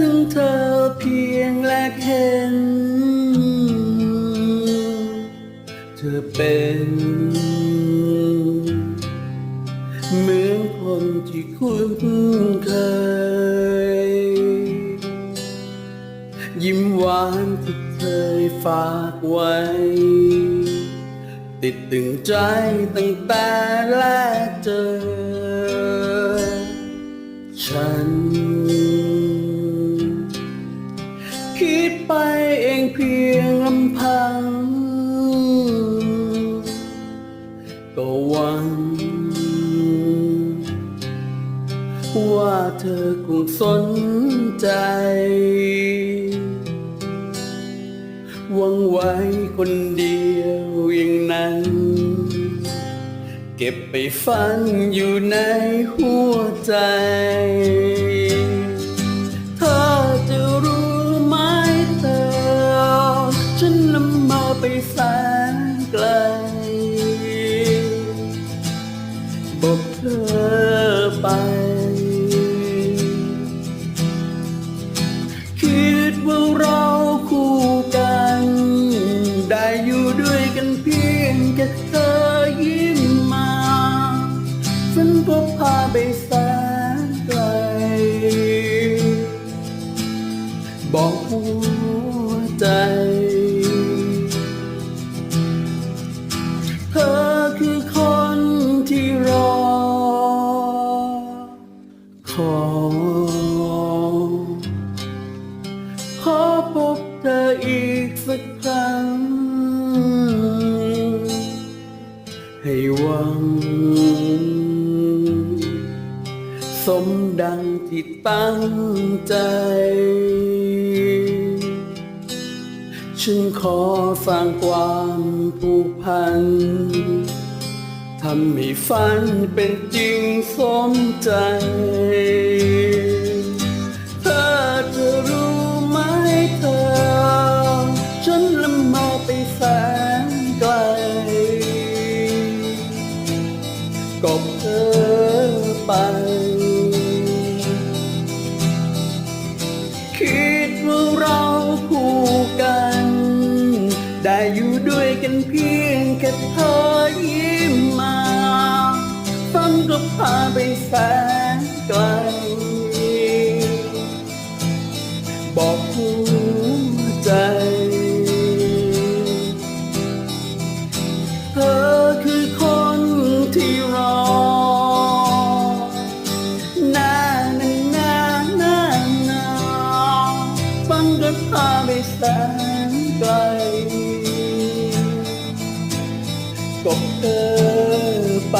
ถึงเธอเพียงแลกเห็น เธอเป็นเหมือนคนที่คุ้นเคย ยิ้มหวานที่เคยฝากไว้ ติดตึงใจตั้งแต่แรกเจอ ฉัน ว่าเธอคงสนใจหวังไว้คนเดียวอย่างนั้น เก็บไปฝันอยู่ในหัวใจ ว่าเราคู่กัน ได้อยู่ด้วยกันเพียงแค่เธอยิ้มมา ฉันก็พาไปแสนไกล บอกหัวใจเธอคือคนที่รอขอ สมดังที่ตั้งใจ ฉันขอสร้างความผูกพัน ทำให้ฝันเป็นจริงสมใจ เธอจะรู้ไหมเธอ ฉันละเมาไปแสนไกลก็เธอไป อยู่ด้วยกันเพียงแค่เธอยิ้มมาฝันก็พาไปแสนไกล บอกหัวใจ เธอคือคนที่รอนานานานานาฟังก็พาไปแสนไกล กบเธอไป